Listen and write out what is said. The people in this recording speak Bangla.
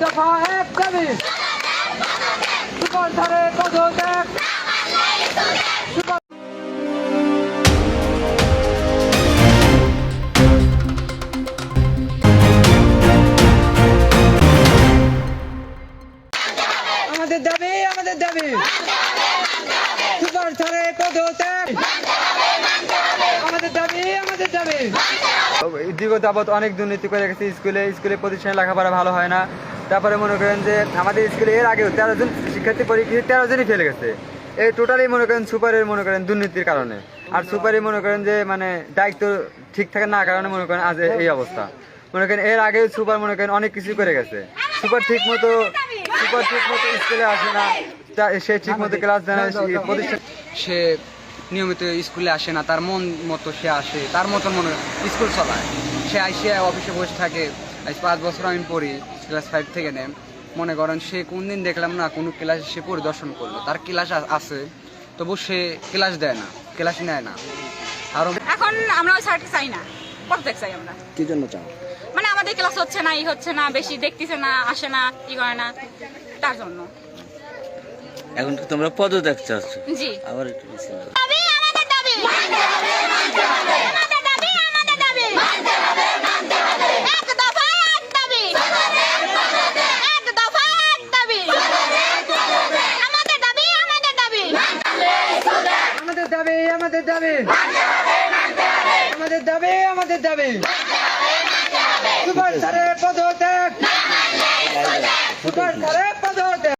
দফা এক সুপার ধারে আমাদের আমাদের সুপার আমাদের আমাদের দীর্ঘ যাবৎ অনেক দুর্নীতি করে গেছে স্কুলে। স্কুলে প্রতিষ্ঠানে লেখাপড়া ভালো হয় না। তারপরে মনে করেন যে আমাদের স্কুলে এর আগেও তেরো জন শিক্ষার্থী পরীক্ষা তেরো জনই ফেলে গেছে। এই টোটালি মনে করেন সুপারের মনে করেন দুর্নীতির কারণে। আর সুপারই মনে করেন যে মানে দায়িত্ব ঠিক থাকে না কারণে মনে করেন আজ এই অবস্থা। মনে করেন এর আগেও সুপার মনে করেন অনেক কিছু করে গেছে। সুপার ঠিক মতো সুপার ঠিক মতো স্কুলে আসে না। সে ঠিক মতো ক্লাস প্রতিষ্ঠান সে নিয়মিত স্কুলে আসে না, তার মন মতো সে আসে। তার মতন মনে স্কুল চলায়। সে আইসে অফিসে বসে থাকে। পাঁচ বছর আমি পড়ি। ক্লাস ফাইভ থেকে নেম। মনে করেন সে কোন দিন দেখলাম না কোনো ক্লাসে সে পরিদর্শন করল। তার ক্লাস আছে তবু সে ক্লাস দেয় না ক্লাস নেয় না। আরও এখন আমরা ওই স্যারকে চাই না পদত্যাগ চাই আমরা। কি জন্য চাও? মানে আমাদের ক্লাস হচ্ছে না ই হচ্ছে না বেশি দেখতেছে না আসে না ই করে না তার জন্য। এখন তোমরা পদত্যাগ চাচ্ছ? জি। আবার একটু পিছিয়ে যাও। দাবি আমাদের দাবি আমাদের দাবি আমাদের দাবি এক দফা এক দাবি এক দফা এক দাবি আমাদের দাবি আমাদের দাবি আমাদের দাবি আমাদের দাবি। আমাদের দাবি আমাদের দাবি। সুপার সারের পদত্যাগ। সুপার সারের পদত্যাগ।